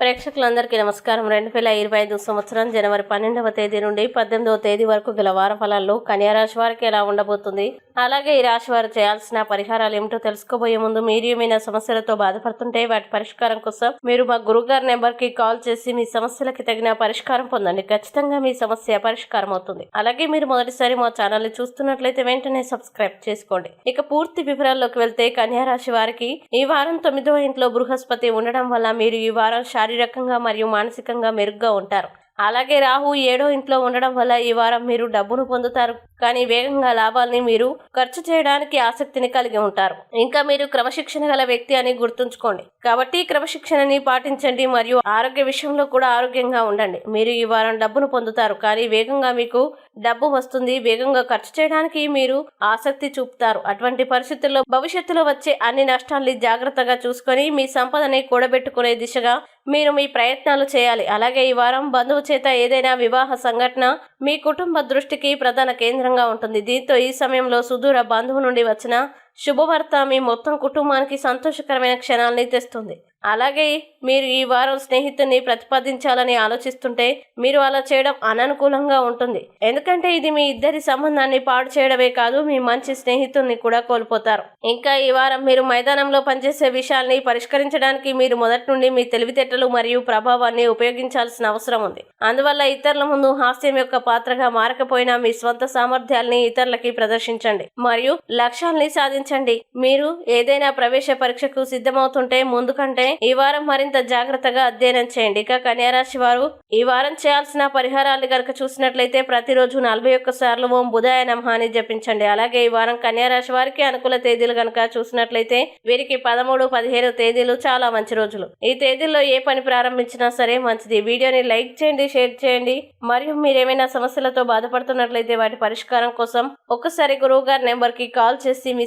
ప్రేక్షకులందరికీ నమస్కారం. రెండు వేల ఇరవై ఐదు సంవత్సరం జనవరి పన్నెండవ తేదీ నుండి పద్దెనిమిదవ తేదీ వరకు గల వార ఫలాల్లో కన్యారాశి వారికి ఎలా ఉండబోతుంది? అలాగే ఈ రాశి వారు చేయాల్సిన పరిహారాలు ఏమిటో తెలుసుకోబోయే ముందు మీరు ఏమైనా సమస్యలతో బాధపడుతుంటే వాటి పరిష్కారం కోసం మీరు మా గురుగారి నెంబర్కి కాల్ చేసి మీ సమస్యలకి తగిన పరిష్కారం పొందండి. ఖచ్చితంగా మీ సమస్య పరిష్కారం అవుతుంది. అలాగే మీరు మొదటిసారి మా ఛానల్ని చూస్తున్నట్లయితే వెంటనే సబ్స్క్రైబ్ చేసుకోండి. ఇక పూర్తి వివరాల్లోకి వెళ్తే కన్యా రాశి వారికి ఈ వారం తొమ్మిదవ ఇంట్లో బృహస్పతి ఉండడం వల్ల మీరు ఈ వారం శారీరకంగా మరియు మానసికంగా మెరుగ్గా ఉంటారు. అలాగే రాహు ఏడో ఇంట్లో ఉండడం వల్ల ఈ వారం మీరు డబ్బును పొందుతారు. కానీ వేగంగా లాభాల్ని మీరు ఖర్చు చేయడానికి ఆసక్తిని కలిగి ఉంటారు. ఇంకా మీరు క్రమశిక్షణ గల వ్యక్తి అని గుర్తుంచుకోండి. కాబట్టి క్రమశిక్షణని పాటించండి మరియు ఆరోగ్య విషయంలో కూడా ఆరోగ్యంగా ఉండండి. మీరు ఈ వారం డబ్బును పొందుతారు. కానీ వేగంగా మీకు డబ్బు వస్తుంది. వేగంగా ఖర్చు చేయడానికి మీరు ఆసక్తి చూపుతారు. అటువంటి పరిస్థితుల్లో భవిష్యత్తులో వచ్చే అన్ని నష్టాల్ని జాగ్రత్తగా చూసుకొని మీ సంపదని కూడబెట్టుకునే దిశగా మీరు మీ ప్రయత్నాలు చేయాలి. అలాగే ఈ వారం బంధువు చేత ఏదైనా వివాహ సంఘటన మీ కుటుంబ దృష్టికి ప్రధాన కేంద్రంగా ఉంటుంది. దీంతో ఈ సమయంలో సుదూర బంధువు నుండి వచ్చిన శుభవార్త మీ మొత్తం కుటుంబానికి సంతోషకరమైన క్షణాలని తెస్తుంది. అలాగే మీరు ఈ వారం స్నేహితుడిని ప్రతిపాదించాలని ఆలోచిస్తుంటే మీరు అలా చేయడం అననుకూలంగా ఉంటుంది. ఎందుకంటే ఇది మీ ఇద్దరి సంబంధాన్ని పాడు చేయడమే కాదు మీ మంచి స్నేహితుడిని కూడా కోల్పోతారు. ఇంకా ఈ వారం మీరు మైదానంలో పనిచేసే విషయాల్ని పరిష్కరించడానికి మీరు మొదటి నుండి మీ తెలివితేటలు మరియు ప్రభావాన్ని ఉపయోగించాల్సిన అవసరం ఉంది. అందువల్ల ఇతరుల ముందు హాస్యం యొక్క పాత్రగా మారకపోయినా మీ స్వంత సామర్థ్యాల్ని ఇతరులకి ప్రదర్శించండి. మరియు లక్ష్యాల్ని గమనించండి మీరు ఏదైనా ప్రవేశ పరీక్షకు సిద్ధమవుతుంటే ముందు కంటే ఈ వారం మరింత జాగ్రత్తగా అధ్యయనం చేయండి. ఇక కన్యారాశి వారు ఈ వారం చేయాల్సిన పరిహారాలు గనక చూసినట్లయితే ప్రతిరోజు నలభై ఒక్క సార్లు ఓం బుధాయ నమహాని జపించండి. అలాగే ఈ వారం కన్యారాశి వారికి అనుకూల తేదీలు గనక చూసినట్లయితే వీరికి పదమూడు పదిహేను తేదీలు చాలా మంచి రోజులు. ఈ తేదీల్లో ఏ పని ప్రారంభించినా సరే మంచిది. వీడియోని లైక్ చేయండి షేర్ చేయండి. మరియు మీరేమైనా సమస్యలతో బాధపడుతున్నట్లయితే వాటి పరిష్కారం కోసం ఒక్కసారి గురువు గారి నెంబర్కి కాల్ చేసి మీ